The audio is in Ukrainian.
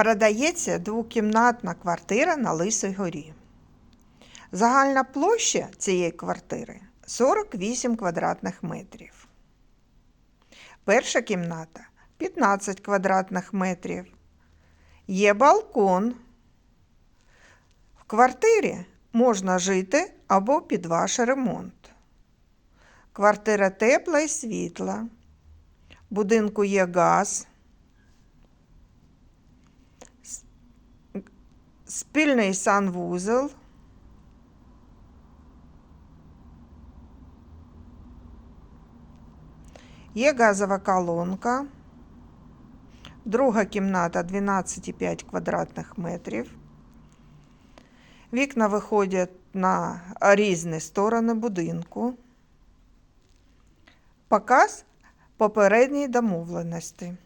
Продається двокімнатна квартира на Лисій горі. Загальна площа цієї квартири 48 квадратних метрів. Перша кімната 15 квадратних метрів. Є балкон. В квартирі можна жити або під ваш ремонт. Квартира тепла і світла. Будинку є газ. Спільний санвузол. Є газова колонка. Друга кімната 12,5 квадратних метрів. Вікна виходять на різні сторони будинку. Показ попередньої домовленості.